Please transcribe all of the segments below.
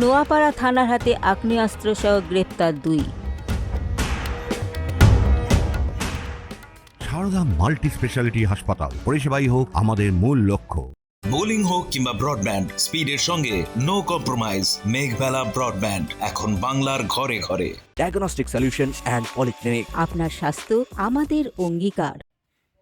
নোয়াপাড়া থানার হাতে আগ্নেয়াস্ত্র সহ গ্রেপ্তার দুই। সারদা মাল্টি স্পেশালিটি হাসপাতাল। পরিষেবাই হোক আমাদের মূল লক্ষ্য। বোলিং হোক কিংবা ব্রডব্যান্ড স্পিডের সঙ্গে নো কম্প্রোমাইজ মেঘবেলা ব্রডব্যান্ড এখন বাংলার ঘরে ঘরে। ডায়াগনস্টিক সলিউশন and polyclinic আপনার স্বাস্থ্য আমাদের অঙ্গীকার।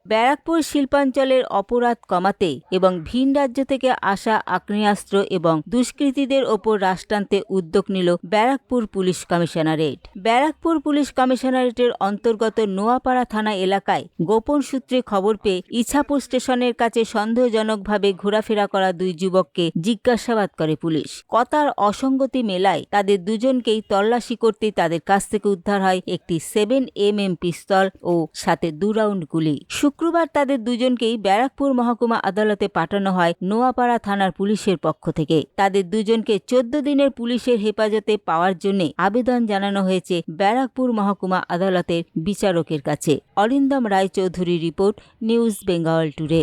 ব্যারাকপুর শিল্পাঞ্চলের অপরাধ কমাতে এবং ভিন রাজ্য থেকে আসা আগ্নেয়াস্ত্র এবং দুষ্কৃতীদের ওপর রাশ টানতে উদ্যোগ নিল Barrackpore police commissionerate. Barrackpore police কমিশনারেটের অন্তর্গত নোয়াপাড়া থানা এলাকায় গোপন সূত্রে খবর পেয়ে ইছাপুর স্টেশনের কাছে সন্দেহজনকভাবে ঘোরাফেরা করা দুই যুবককে জিজ্ঞাসাবাদ করে পুলিশ। কথার অসঙ্গতি মেলায় তাদের দুজনকেই তল্লাশি করতে তাদের কাছ থেকে উদ্ধার হয় একটি সেভেন এম এম পিস্তল ও সাথে দু রাউন্ড গুলি। শুক্রবার তাদের দুজনকেই ব্যারাকপুর মহকুমা আদালতে পাঠানো হয় নোয়াপাড়া থানার পুলিশের পক্ষ থেকে। তাদের দুজনকে চোদ্দ দিনের পুলিশের হেফাজতে পাওয়ার জন্য আবেদন জানানো হয়েছে ব্যারাকপুর মহকুমা আদালতের বিচারকের কাছে। Arindam Raychaudhuri report, news Bengal today.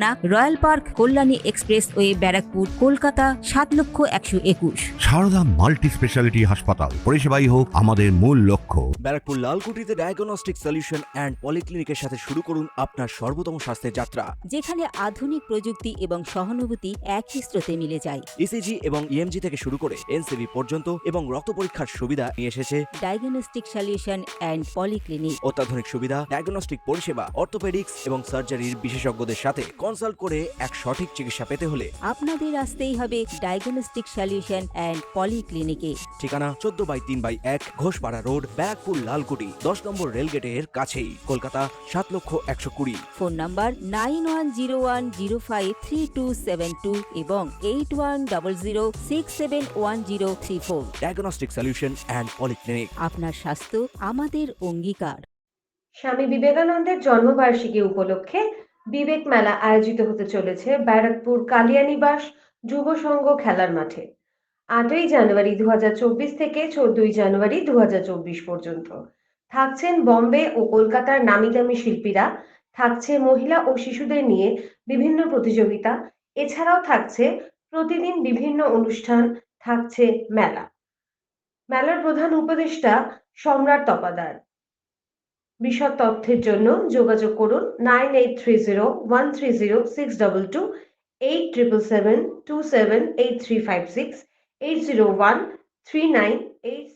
royal park Kalyani expressway Barrackpore Kolkata সাত লক্ষ একশো একুশ। সারদা মাল্টি স্পেশালিটি হাসপাতাল। পরিষেবাই হোক আমাদের মূল লক্ষ্য। ব্যারাকপুর লালকুটিতে ডায়াগনস্টিক সলিউশন অ্যান্ড পলিক্লিনিকের সাথে শুরু করুন আপনার সর্বোত্তম স্বাস্থ্যের যাত্রা। যেখানে আধুনিক প্রযুক্তি এবং সহানুভূতি একই স্রোতে মিলে যায়। ইসিজি এবং ইএমজি থেকে শুরু করে এনসিবি পর্যন্ত এবং রক্ত পরীক্ষার সুবিধা নিয়ে এসেছে। ডায়াগনস্টিক সলিউশন অ্যান্ড পলিক্লিনিক অত্যাধুনিক সুবিধা ডায়াগনস্টিক পরিষেবা অর্থোপেডিক্স এবং সার্জারির বিশেষজ্ঞদের সাথে কনসাল্ট করে এক সঠিক চিকিৎসা পেতে হলে আপনাদের আসতেই হবে ডায়াগনস্টিক সলিউশন অ্যান্ড পলিক্লিনিকে। ঠিকানা চোদ্দ বাই তিন বাই এক ঘোষপাড়া রোড ব্যারাকপুর লালকুটি। দশ নম্বর রেলগেটের কাছেই কলকাতা সাত লক্ষ একশো কুড়ি। Phone number nine one zero one zero five three two seven two এবং eight one double zero six seven one zero three four. Diagnostic solution and polyclinic. আপনার স্বাস্থ্য আমাদের অঙ্গীকার। স্বামী বিবেকানন্দের জন্মবার্ষিকী উপলক্ষে বিবেক মেলা আয়োজিত হতে চলেছে ব্যারাকপুর কালিয়ানিবাস যুব সংঘ খেলার মাঠে। আটই জানুয়ারি দুহাজার চব্বিশ থেকে চোদ্দই জানুয়ারি দু হাজার চব্বিশ পর্যন্ত। থাকছেন বম্বে ও কলকাতার নামি দামি শিল্পীরা, থাকছে মহিলা ও শিশুদের নিয়ে বিভিন্ন প্রতিযোগিতা, এছাড়াও থাকছে প্রতিদিন বিভিন্ন অনুষ্ঠান, থাকছে মেলা। মেলার প্রধান উপদেষ্টা সম্রাট তপাদার। বিশদ তথ্যের জন্য যোগাযোগ করুন nine eight three zero one three zero six double two, eight triple seven two seven eight three five six, eight zero one three nine eight